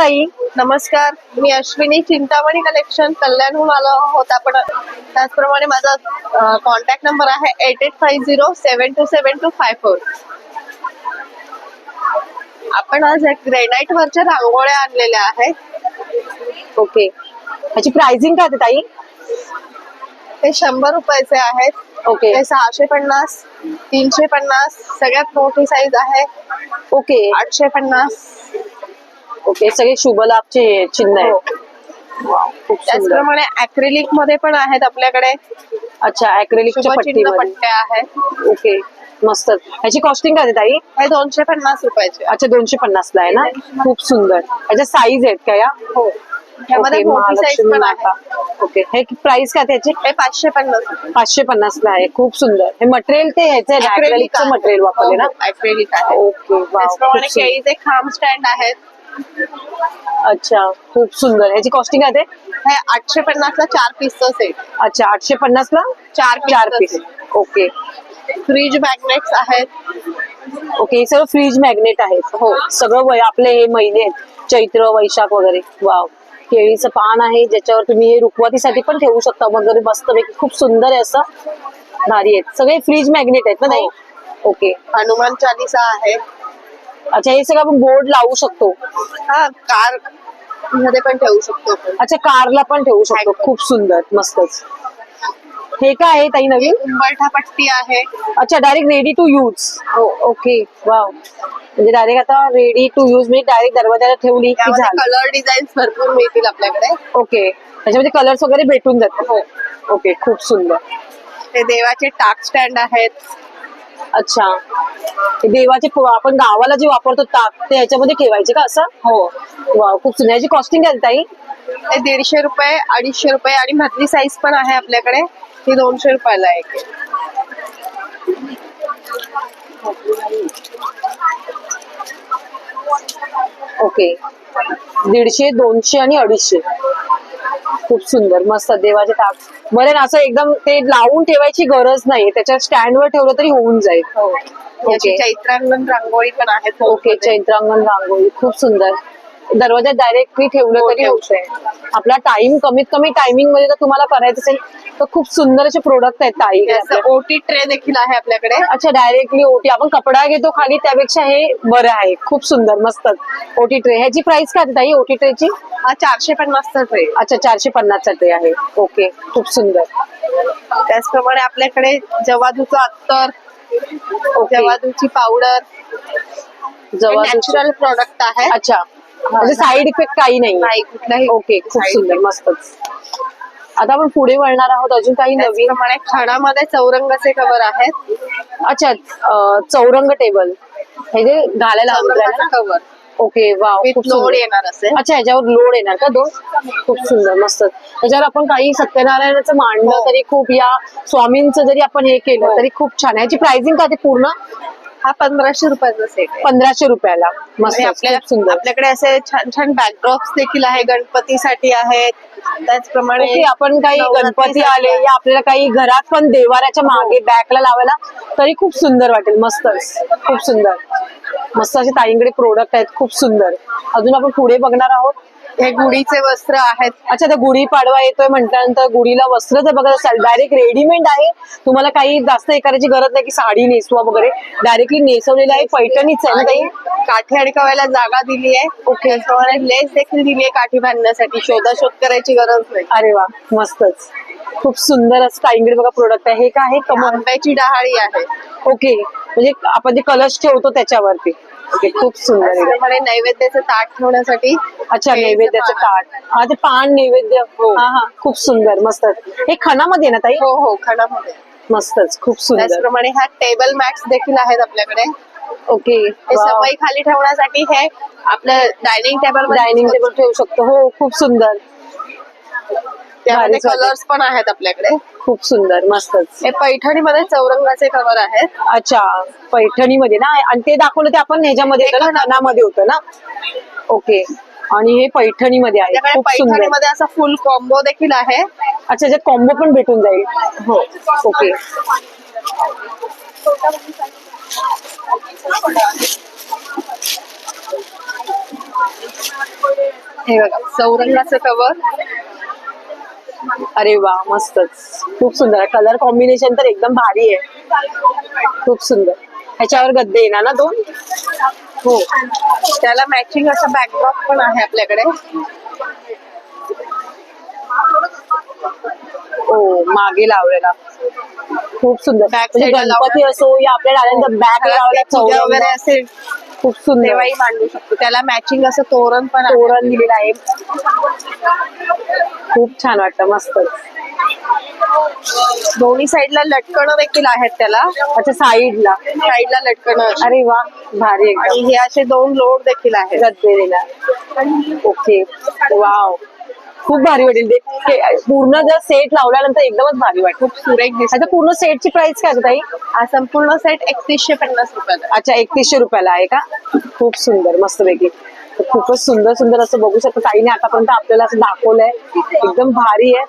ताई नमस्कार. मी अश्विनी चिंतामणी कलेक्शन कल्याणहून आलो आहोत आपण. त्याचप्रमाणे माझा कॉन्टॅक्ट नंबर आहे eight eight five zero seven two seven two five four आपण आज एक ग्रेनाईट वरच्या रांगोळ्या आणलेल्या आहेत. ओके ह्याची प्राइसिंग काय ताई? ते शंभर रुपयाचे आहेत. ओके ते सहाशे पन्नास तीनशे पन्नास सगळ्यात मोठी साईज आहे. ओके आठशे पन्नास. ओके सगळे शुभ लाभचे हे चिन्ह आहे हो. वाव, खूप सुंदर. त्याचप्रमाणे अक्रिलिकमध्ये पण आहेत आपल्याकडे. अच्छा अक्रेलिकच्या शुभचिन्ह पट्टीमध्ये. पट्ट्या आहेत. ओके मस्त. ह्याची कॉस्टिंग काय आहे ताई? हे दोनशे पन्नास रुपयाचे. अच्छा दोनशे पन्नास ला आहे ना? खूप सुंदर. ह्याच्या साईज आहेत का या? हो. त्यामध्ये ओके, मोठी साईज महालक्ष्मी पण माता. आहे. ओके हे प्राइस काय त्याची हे पाचशे पन्नास रुपये. पाचशे पन्नास ला आहे. खूप सुंदर. हे मटेरियल ते ह्याचे Acrylic आहे. मटेरियल वापरले ना? हो, हो, acrylic आहे. ओके त्याचप्रमाणे. केळीचे खांब स्टँड आहेत. अच्छा खूप सुंदर. ह्याची कॉस्टिंग ते? हे आठशे पन्नास ला चार पीसचं सेट अच्छा आठशे पन्नास ला चार चार पीस ओके फ्रीज मॅग्नेट्स आहेत. ओके हे सगळं फ्रीज मॅग्नेट आहेत. हो सगळं वय आपले हे महिने आहेत. चैत्र वैशाख वगैरे. वाव केळीचं पान आहे ज्याच्यावर तुम्ही हे रुखवातीसाठी पण ठेवू शकता. वगैरे मस्तपैकी खूप सुंदर आहे असं. भारी आहेत. सगळे फ्रीज मॅग्नेट आहेत ना ताई? ओके हनुमान चालिसा आहे. अच्छा हे सगळं आपण बोर्ड लावू शकतो. हा कारमध्ये पण ठेवू शकतो आपण. अच्छा कारला पण ठेवू शकतो. खूप सुंदर मस्तच. हे काय आहे ताई नवीन? उंबरठा पट्टी आहे. अच्छा डायरेक्ट रेडी टू यूज हो. ओके वाव म्हणजे डायरेक्ट आता रेडी टू यूज म्हणजे डायरेक्ट दरवाजाला ठेवली की त्यामध्ये झालं. कलर डिझाईन भरपूर मिळतील आपल्याकडे. ओके त्याच्यामध्ये कलर्स वगैरे भेटून जातात हो. ओके खूप सुंदर. ते देवाचे टाक स्टँड आहेत. अच्छा. हे देवाचे आपण गावाला जे वापरतो ताक ते ह्याच्यामध्ये ठेवायचे का असं? हो. खूप सुंदर. याची कॉस्टिंग आहे ताई? ते दीडशे रुपये अडीचशे रुपये आणि मधली साईज पण आहे आपल्याकडे. ती दोनशे रुपयाला आहे. एक. ओके. दीडशे दोनशे आणि अडीचशे. खूप सुंदर. मस्त देवाचे ताक. बरं असं एकदम ते लावून ठेवायची गरज नाही. त्याच्या स्टँडवर ठेवलं तरी होऊन जाईल. हो. ओके. चैत्रांगण रांगोळी पण आहे ओके चैत्रांगण रांगोळी. खूप सुंदर. दरवाजात डायरेक्टली ठेवलं हो, तरी ठेवू होतंय. आपला टाइम कमीत कमी टायमिंगमध्ये जर तुम्हाला करायचं असेल तर खूप सुंदर असे प्रोडक्ट आहेत ताई. ओटी ट्रे देखील आहे आपल्याकडे. अच्छा डायरेक्टली ओटी आपण कपडा घेतो खाली त्यापेक्षा हे बरं आहे. खूप सुंदर मस्त. ओटी ट्रे ह्याची प्राइस काय ताई ओटी ट्रेची हा चारशे पन्नासचा ट्रे अच्छा चारशे पन्नासचा ट्रे आहे. ओके खूप सुंदर. त्याचप्रमाणे आपल्याकडे जवादूचं अत्तर जवादूची पावडर जवळ नॅचरल प्रॉडक्ट आहे. अच्छा. म्हणजे साईड इफेक्ट काही नाही. नाही कुठलाही ओके खूप सुंदर मस्तच. आता आपण पुढे वळणार आहोत. अजून काही नवीन? त्याचप्रमाणे खणामध्ये चौरंगाचे कवर आहेत. अच्छा चौरंग टेबल हे जे घालायला कवर ओके खूप लोड सुंदर. येणार असेल. अच्छा ह्याच्यावर लोड येणार का दोन? खूप सुंदर मस्त. त्याच्यावर आपण काही सत्यनारायणाचं मांडलं हो. तरी खूप या स्वामींचं जरी आपण हे केलं हो. तरी खूप छान आहे. याची प्राइसिंग का ते पूर्ण हा पंधराशे रुपयाचा सेट आहे. पंधराशे रुपयाला. मस्त आणि आपल्या खूप सुंदर. आपल्याकडे असे छान छान बॅकड्रॉप्स देखील आहे गणपतीसाठी आहेत. त्याचप्रमाणे ओके आपण काही गणपती आले आहे. या आपल्याला काही घरात पण देवाऱ्याच्या मागे बॅकला लावायला तरी खूप सुंदर वाटेल मस्तच खूप सुंदर. मस्त असे ताईंकडे प्रोडक्ट आहेत खूप सुंदर. अजून आपण पुढे बघणार आहोत. हे गुढीचे वस्त्र आहेत. अच्छा तर गुढी पाडवा येतोय म्हटल्यानंतर गुढीला वस्त्र जर बघत असाल डायरेक्ट रेडीमेड आहे. तुम्हाला काही जास्त हे करायची गरज नाही की साडी नेसवा वगैरे. डायरेक्टली नेसवलेलं आहे पैठणीच आहे ना ताई? काठी अडकवायला जागा दिली आहे. ओके. लेस देखील दिली आहे काठी बांधण्यासाठी. शोधाशोध करायची गरज नाही. अरे वा मस्तच. खूप सुंदर असं ताईंकडे बघा प्रोडक्ट आहे. हे काय आहे? कमल आंब्याची डहाळी आहे. ओके म्हणजे आपण जे कलश ठेवतो त्याच्यावरती. ओके खूप सुंदर आहे. नैवेद्याचं ताट ठेवण्यासाठी अच्छा केळीचं नैवेद्याचं पान. ताट. हा ते पान नैवेद्य. हा. हा खूप सुंदर मस्त. हे खणामध्ये आहे ना ताई? हो हो खणामध्ये. मस्तच खूप सुंदर. त्याचप्रमाणे ह्या टेबल मॅट्स देखील आहेत आपल्याकडे. ओके हे सवयी खाली ठेवण्यासाठी हे आपलं डायनिंग टेबल डायनिंग टेबल ठेवू शकतो. हो खूप सुंदर. त्यामध्ये. कलर्स पण आहेत आपल्याकडे. खूप सुंदर मस्तच. हे पैठणीमध्ये चौरंगाचे कवर आहेत. अच्छा पैठणीमध्ये ना? आणि ते दाखवलं ते आपण ह्याच्यामध्ये होतं ना खणामध्ये होतं ना? ओके. आणि हे पैठणीमध्ये आहे. खूप सुंदर. पैठणीमध्ये असा फुल कॉम्बो देखील आहे. अच्छा जे कॉम्बो पण भेटून जाईल. हो. ओके. हे बघा चौरंगाचं कवर अरे वा मस्तच. खूप सुंदर. कलर कॉम्बिनेशन तर एकदम भारी आहे. खूप सुंदर. ह्याच्यावर गद्दे येणार ना दोन? हो. त्याला मॅचिंग असा बॅकड्रॉप पण आहे आपल्याकडे. हो मागे लावलेला. खूप सुंदर. म्हणजे गणपती. असो या आपल्या डाळ्यांचा बॅक लावला वगैरे असेल. खूप सुंदर. तेव्हाही मांडू शकतो. त्याला मॅचिंग असं तोरण पण तोरण दिलेलं आहे. खूप छान वाटतं मस्त. दोन्ही साईडला लटकणं देखील आहेत त्याला. अच्छा साईडला. साईडला लटकणं अरे वा भारी आणि हे असे दोन लोड देखील आहेत. ओके. वाव. खूप भारी वाटेल. ते पूर्ण जर सेट लावल्यानंतर एकदमच भारी वाटेल. खूप सुरेख दिसत. आता पूर्ण सेटची प्राइस काय आहे ताई? संपूर्ण सेट एकतीसशे पन्नास रुपयाला. अच्छा एकतीसशे रुपयाला आहे का? खूप सुंदर मस्त पैकी खूपच सुंदर सुंदर असं बघू शकतो. ताईने आतापर्यंत आपल्याला असं दाखवलंय. एकदम भारी आहे.